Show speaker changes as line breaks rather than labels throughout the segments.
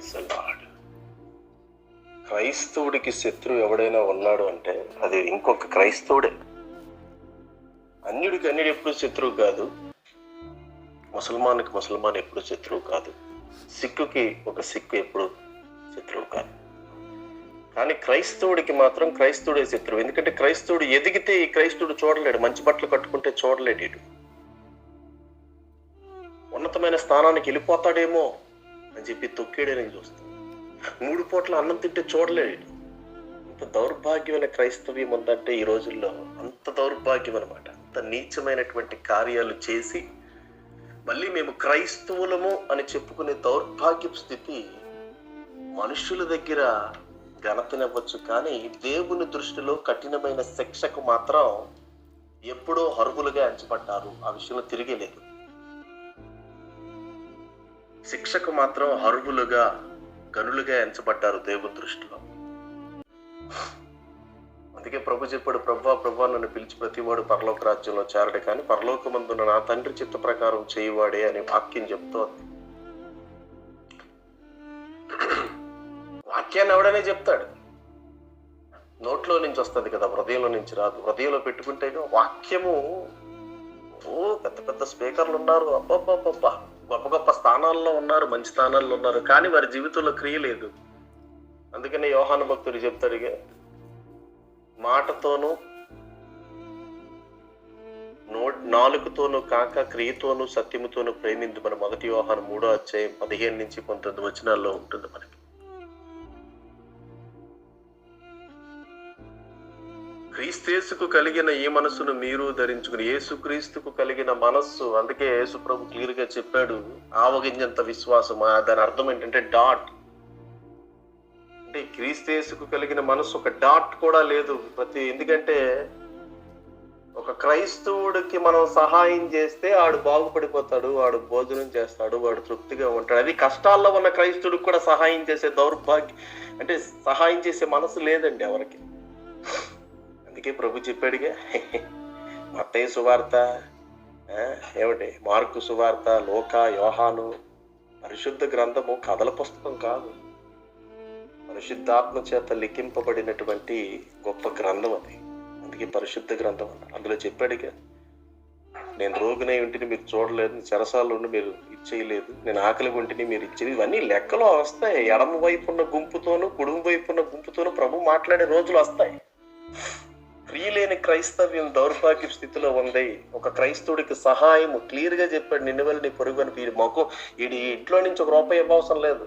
Praise lord క్రైస్తవుడికి శత్రువు ఎవడైనా ఉన్నాడు అంటే అది ఇంకొక క్రైస్తవుడే. అన్యుడికి అన్యుడు ఎప్పుడు శత్రువు కాదు. ముసల్మాన్కి ముసల్మాన్ ఎప్పుడు శత్రువు కాదు. సిక్కుకి ఒక సిక్కు ఎప్పుడు శత్రువు కాదు. కానీ క్రైస్తవుడికి మాత్రం క్రైస్తవుడే శత్రువు. ఎందుకంటే క్రైస్తవుడు ఎదిగితే ఈ క్రైస్తవుడు చూడలేడు. మంచి బట్టలు కట్టుకుంటే చూడలేడు ఇటు. ఉన్నతమైన స్థానానికి వెళ్ళిపోతాడేమో. అని చెప్పి తొక్కేడని చూస్తాం. మూడు పూట్ల అన్నం తింటే చూడలేడు. ఇంత దౌర్భాగ్యమైన క్రైస్తవ్యం ఉందంటే ఈ రోజుల్లో అంత దౌర్భాగ్యం అనమాట అంత నీచమైనటువంటి కార్యాలు చేసి మళ్ళీ మేము క్రైస్తవులము అని చెప్పుకునే దౌర్భాగ్యపు స్థితి మనుషుల దగ్గర ఘనతనివ్వచ్చు. కానీ దేవుని దృష్టిలో కఠినమైన శిక్షకు మాత్రం ఎప్పుడో హరుగులుగా ఎంచబడ్డారు. ఆ విషయంలో తిరిగేలేదు శిక్షకు మాత్రం అర్హులుగా గనులుగా ఎంచబడ్డారు దేవుని దృష్టిలో. అందుకే ప్రభు చెప్పాడు ప్రభా ప్రభా నన్ను పిలిచి ప్రతివాడు పరలోక రాజ్యంలో చేరడు కానీ పరలోకమందున నా తండ్రి చిత్త ప్రకారం చేయవాడే అనే వాక్యం చెప్తోంది. వాక్యాన్ని ఎవడనే చెప్తాడు? నోట్లో నుంచి వస్తుంది కదా హృదయంలో నుంచి రాదు. హృదయంలో పెట్టుకుంటే వాక్యము ఓ పెద్ద పెద్ద స్పీకర్లు ఉన్నారు. అబ్బబ్బబ్బబ్బా! గొప్ప గొప్ప స్థానాల్లో ఉన్నారు మంచి స్థానాల్లో ఉన్నారు కానీ వారి జీవితంలో క్రియ లేదు. అందుకనే యోహాను భక్తుడు చెప్తాడు మాటతోనూ నో నాలుగుతోనూ కాక క్రియతోనూ సత్యముతోనూ ప్రేమింది మన మొదటి వ్యవహారం మూడో అధ్యాయం పదిహేను నుంచి పంతొమ్మిది వచనాల్లో ఉంటుంది మనకి. క్రీస్తేసుకు కలిగిన ఈ మనస్సును మీరు ధరించుకుని యేసుక్రీస్తుకు కలిగిన మనస్సు అందుకే యేసుప్రభు క్లియర్గా చెప్పాడు ఆవగింజంత విశ్వాసం దాని అర్థం ఏంటంటే డాట్. అంటే క్రీస్తేసుకు కలిగిన మనస్సు ఒక డాట్ కూడా లేదు. ప్రతి ఎందుకంటే ఒక క్రైస్తవుడికి మనం సహాయం చేస్తే ఆడు బాగుపడిపోతాడు వాడు భోజనం చేస్తాడు వాడు తృప్తిగా ఉంటాడు. అది కష్టాల్లో ఉన్న క్రైస్తవుడికి కూడా సహాయం చేసే దౌర్భాగ్యం అంటే సహాయం చేసే మనసు లేదండి ఎవరికి. అందుకే ప్రభు చెప్పాడుగా మత్తయ్య సువార్త ఏమిటి మార్కు సువార్త లోక యోహాను పరిశుద్ధ గ్రంథము కథల పుస్తకం కాదు. పరిశుద్ధాత్మ చేత లిఖింపబడినటువంటి గొప్ప గ్రంథం అది. అందుకే పరిశుద్ధ గ్రంథం అన్న. అందులో చెప్పాడుగా నేను రోగినై ఉంటిని మీరు చూడలేదు చెరసాలు ఉండి మీరు ఇచ్చేయలేదు నేను ఆకలి ఉంటిని మీరు ఇచ్చేది. ఇవన్నీ లెక్కలో వస్తాయి. ఎడమ వైపు ఉన్న గుంపుతోనూ కుడుము వైపు ఉన్న గుంపుతోనూ ప్రభు మాట్లాడే రోజులు వస్తాయి. క్రియలేని క్రైస్తవ్యం దౌర్భాగ్య స్థితిలో ఉంది. ఒక క్రైస్తవుడికి సహాయం క్లియర్గా చెప్పాడు నిన్నవెళ్ళి నీ పొరుగు అని వీడి మొఖం వీడి ఇంట్లో నుంచి ఒక రూపాయి ఇవ్వవసరం లేదు.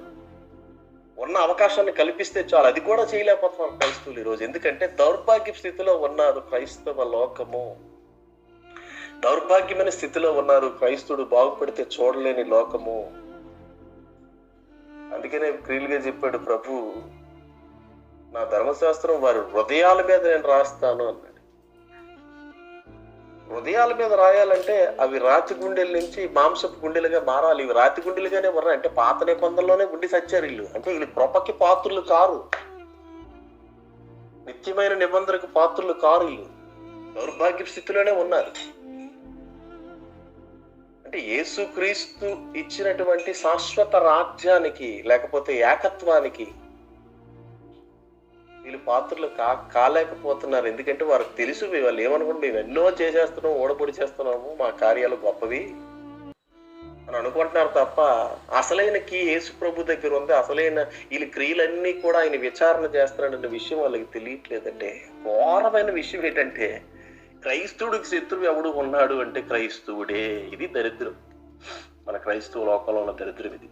ఉన్న అవకాశాన్ని కల్పిస్తే చాలు. అది కూడా చేయలేకపోతున్నారు క్రైస్తవులు ఈరోజు ఎందుకంటే దౌర్భాగ్య స్థితిలో ఉన్నారు క్రైస్తవ లోకము. దౌర్భాగ్యమైన స్థితిలో ఉన్నారు క్రైస్తుడు బాగుపడితే చూడలేని లోకము. అందుకనే క్రియలుగా చెప్పాడు ప్రభు నా ధర్మశాస్త్రం వారి హృదయాల మీద నేను రాస్తాను అన్నాడు. హృదయాల మీద రాయాలంటే అవి రాతి గుండెల నుంచి మాంసపు గుండెలుగా మారాలి. ఇవి రాతి గుండెలుగానే ఉన్నాయి అంటే పాత నిబంధనలోనే ఉండి సచ్చారు వీళ్ళు. అంటే వీళ్ళు కృపకి పాత్రులు కారు. నిత్యమైన నిబంధనకు పాత్రులు కారు వీళ్ళు. దౌర్భాగ్య స్థితిలోనే ఉన్నారు. అంటే యేసుక్రీస్తు ఇచ్చినటువంటి శాశ్వత రాజ్యానికి లేకపోతే ఏకత్వానికి పాత్రలు కా కాలేకపోతున్నారు. ఎందుకంటే వారికి తెలుసు మేము వాళ్ళు ఏమనుకుంటే మేము ఎన్నో చేసేస్తున్నాం ఓడపొడి చేస్తున్నాము మా కార్యాలు గొప్పవి అని అనుకుంటున్నారు తప్ప అసలైన కీ యేసు ప్రభు దగ్గర ఉంది అసలైన వీళ్ళ క్రియలన్నీ కూడా ఆయన విచారణ చేస్తున్నాడన్న విషయం వాళ్ళకి తెలియట్లేదంటే ఘోరమైన విషయం ఏంటంటే క్రైస్తవుడికి శత్రువు ఎవడు ఉన్నాడు అంటే క్రైస్తవుడే. ఇది దరిద్రం. మన క్రైస్తవ లోకంలో ఉన్న దరిద్రం ఇది.